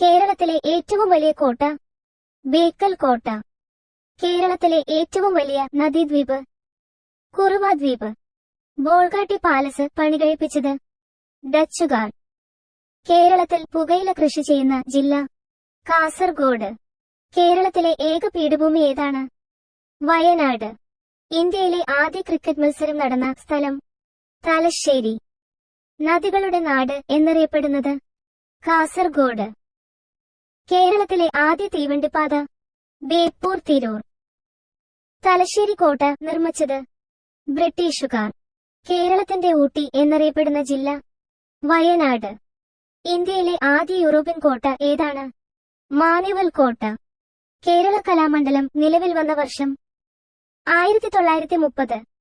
കേരളത്തിലെ ഏറ്റവും വലിയ കോട്ട ബേക്കൽ കോട്ട. കേരളത്തിലെ ഏറ്റവും വലിയ നദീദ്വീപ് കുറുവ ദ്വീപ്. ബോൾഗാട്ടി പാലസ് പണികഴിപ്പിച്ചത് ഡച്ചുകാർ. കേരളത്തിൽ പുകയില കൃഷി ചെയ്യുന്ന ജില്ല കാസർഗോഡ്. കേരളത്തിലെ ഏക പീഠഭൂമി ഏതാണ്? വയനാട്. ഇന്ത്യയിലെ ആദ്യ ക്രിക്കറ്റ് മത്സരം നടന്ന സ്ഥലം തലശ്ശേരി. നദികളുടെ നാട് എന്നറിയപ്പെടുന്നത്? കാസർഗോഡ്. കേരളത്തിലെ ആദ്യ തീവണ്ടിപ്പാത ബേപ്പൂർ തിരൂർ. തലശ്ശേരി കോട്ട നിർമ്മിച്ചത് ബ്രിട്ടീഷുകാർ. കേരളത്തിന്റെ ഊട്ടി എന്നറിയപ്പെടുന്ന ജില്ല വയനാട്. ഇന്ത്യയിലെ ആദ്യ യൂറോപ്യൻ കോട്ട ഏതാണ്? മാനുവൽ കോട്ട. കേരള കലാമണ്ഡലം നിലവിൽ വന്ന വർഷം ആയിരത്തി തൊള്ളായിരത്തി മുപ്പത്